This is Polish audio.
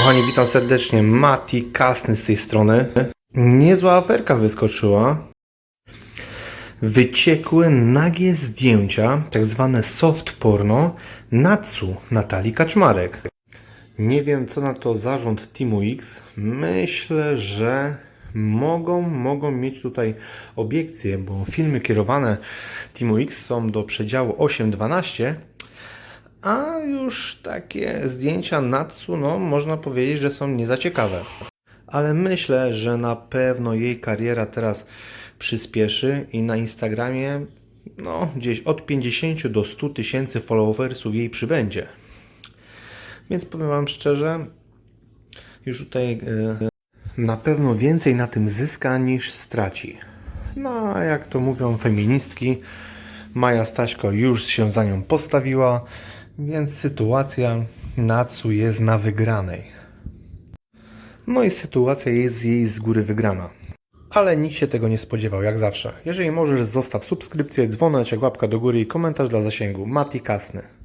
Kochani, witam serdecznie. Mati Kasny z tej strony. Niezła aferka wyskoczyła. Wyciekły nagie zdjęcia, tak zwane soft porno, Natsu Natalii Kaczmarek. Nie wiem, co na to zarząd Teamu X. Myślę, że mogą, mogą mieć tutaj obiekcje, bo filmy kierowane Teamu X są do przedziału 8-12, a już takie zdjęcia Natsu, no można powiedzieć, że są nie za ciekawe. Ale myślę, że na pewno jej kariera teraz przyspieszy i na Instagramie no gdzieś od 50 do 100 tysięcy followersów jej przybędzie. Więc powiem Wam szczerze, już tutaj e, na pewno więcej na tym zyska niż straci. No, jak to mówią feministki, Maja Staśko już się za nią postawiła, więc sytuacja Natsu jest na wygranej. No i sytuacja jest jej z góry wygrana. Ale nikt się tego nie spodziewał, jak zawsze. Jeżeli możesz, zostaw subskrypcję, dzwoneczek, łapka do góry i komentarz dla zasięgu. Mati Kasny.